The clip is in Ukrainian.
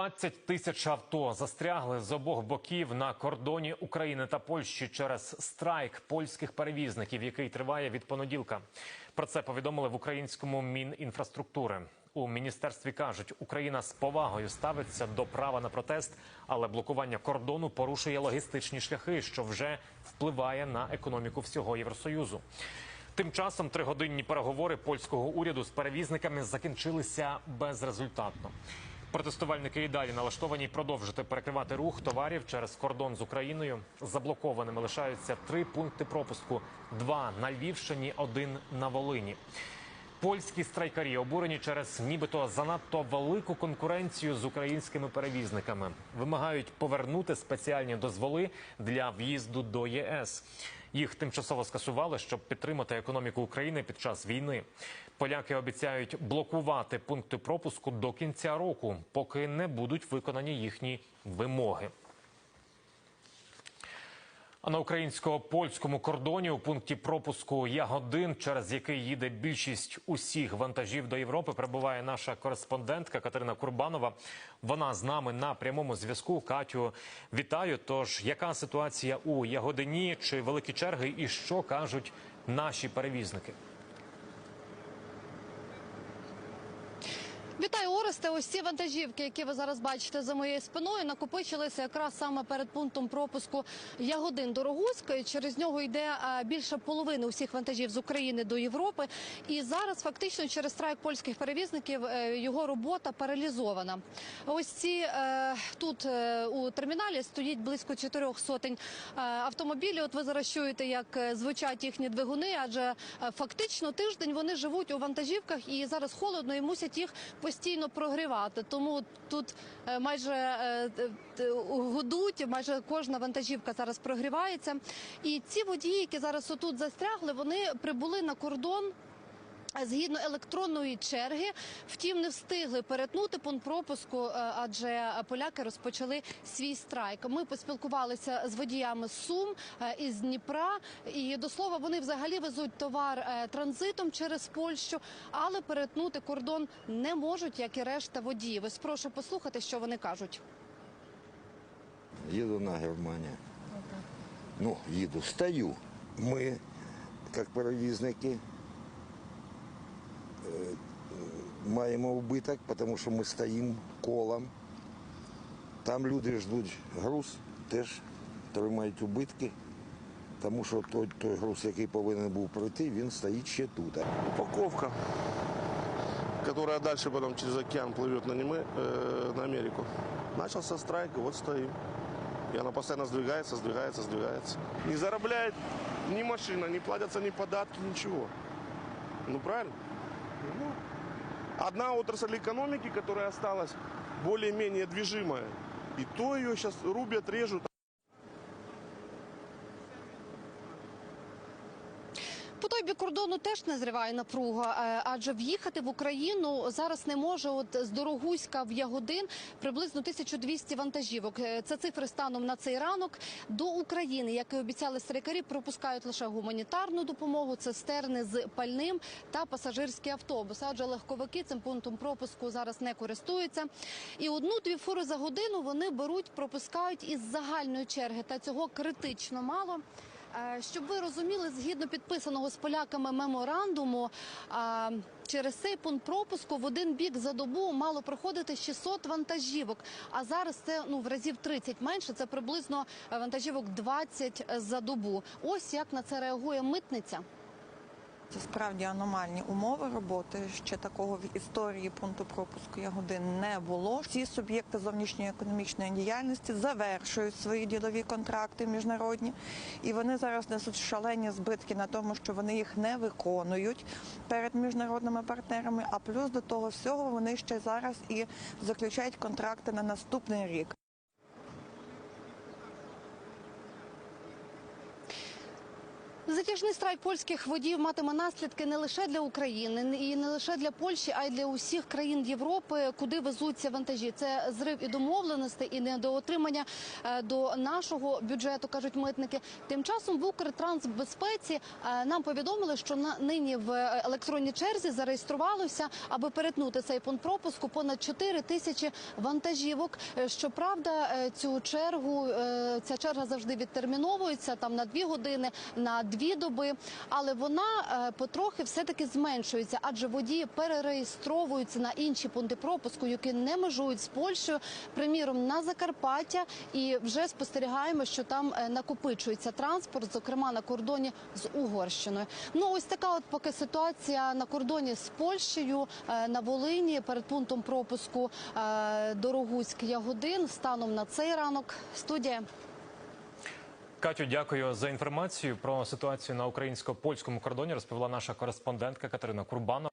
20 тисяч авто застрягли з обох боків на кордоні України та Польщі через страйк польських перевізників, який триває від понеділка. Про це повідомили в українському мінінфраструктури. У міністерстві кажуть, Україна з повагою ставиться до права на протест, але блокування кордону порушує логістичні шляхи, що вже впливає на економіку всього Євросоюзу. Тим часом тригодинні переговори польського уряду з перевізниками закінчилися безрезультатно. Протестувальники і далі налаштовані продовжити перекривати рух товарів через кордон з Україною. Заблокованими лишаються три пункти пропуску: два на Львівщині, один на Волині. Польські страйкарі обурені через нібито занадто велику конкуренцію з українськими перевізниками. Вимагають повернути спеціальні дозволи для в'їзду до ЄС. Їх тимчасово скасували, щоб підтримати економіку України під час війни. Поляки обіцяють блокувати пункти пропуску до кінця року, поки не будуть виконані їхні вимоги. А на українсько-польському кордоні у пункті пропуску Ягодин, через який їде більшість усіх вантажів до Європи, перебуває наша кореспондентка Катерина Курбанова. Вона з нами на прямому зв'язку. Катю, вітаю. Тож, яка ситуація у Ягодині? Чи великі черги, і що кажуть наші перевізники? Вітаю, Оресте. Ось ці вантажівки, які ви зараз бачите за моєю спиною, накопичилися якраз саме перед пунктом пропуску Ягодин до Рогуська. Через нього йде більше половини усіх вантажів з України до Європи. І зараз фактично через страйк польських перевізників е, його робота паралізована. Ось ці е, тут е, у терміналі стоїть близько чотирьох сотень е, автомобілів. От ви зараз чуєте, як е, звучать їхні двигуни, адже е, фактично тиждень вони живуть у вантажівках і зараз холодно і мусять їх постійно прогрівати. Тому тут е, майже е, гудуть, майже кожна вантажівка зараз прогрівається. І ці водії, які зараз отут застрягли, вони прибули на кордон. Згідно електронної черги, втім, не встигли перетнути пункт пропуску, е, адже поляки розпочали свій страйк. Ми поспілкувалися з водіями з Сум е, із Дніпра, і до слова, вони взагалі везуть товар е, транзитом через Польщу, але перетнути кордон не можуть, як і решта водіїв. Ось прошу послухати, що вони кажуть. Їду на Германію. Ну, їду, стою. Ми, як перевізники, маємо убиток, тому що ми стоїмо колом. Там люди ждуть груз, теж тримають убитки, тому що той, той груз, який повинен був пройти, він стоїть ще тут. упаковка, которая дальше потом через океан плывет на, Неме- э, на Америку. Начался страйк, и вот стоим. И она постоянно сдвигается, сдвигается, сдвигается. Не заробляет ни машина, не платятся ни податки, ничего. Ну правильно? Ну, Одна отрасль экономики, которая осталась более-менее движимая, и то ее сейчас рубят, режут. Той бік кордону теж не зриває напруга, е, адже в'їхати в Україну зараз не може. От з Дорогуська в Ягодин приблизно 1200 вантажівок. Е, Це цифри станом на цей ранок. До України, як і обіцяли страйкарі, пропускають лише гуманітарну допомогу, цистерни з пальним та пасажирські автобуси. Адже легковики цим пунктом пропуску зараз не користуються. І одну-дві фури за годину вони беруть, пропускають із загальної черги. Та цього критично мало. Е, Щоб ви розуміли, згідно підписаного з поляками меморандуму, а, через цей пункт пропуску в один бік за добу мало проходити 600 вантажівок. А зараз це ну в разів 30 менше. Це приблизно е, вантажівок 20 за добу. Ось як на це реагує митниця. Це справді аномальні умови роботи. Ще такого в історії пункту пропуску Ягодин не було. Всі суб'єкти зовнішньої економічної діяльності завершують свої ділові контракти міжнародні, і вони зараз несуть шалені збитки на тому, що вони їх не виконують перед міжнародними партнерами. А плюс до того всього вони ще зараз і заключають контракти на наступний рік. З Затяжний страйк польських водіїв матиме наслідки не лише для України і не лише для Польщі, а й для усіх країн Європи, куди везуться вантажі. Це зрив і домовленостей, і недоотримання е, до нашого бюджету, кажуть митники. Тим часом в Укртрансбезпеці е, нам повідомили, що на нині в електронній черзі зареєструвалося, аби перетнути цей пункт пропуску понад 4 тисячі вантажівок. Е, Щоправда, цю чергу ця черга завжди відтерміновується там на дві години, на дві доби. Але вона е, потрохи все таки зменшується, адже водії перереєстровуються на інші пункти пропуску, які не межують з Польщею, приміром на Закарпаття, і вже спостерігаємо, що там е, накопичується транспорт, зокрема на кордоні з Угорщиною. Ну ось така от поки ситуація на кордоні з Польщею е, на Волині перед пунктом пропуску е, Дорогуськ Ягодин станом на цей ранок. Студія. Катю, дякую за інформацію про ситуацію на українсько-польському кордоні. Розповіла наша кореспондентка Катерина Курбанова.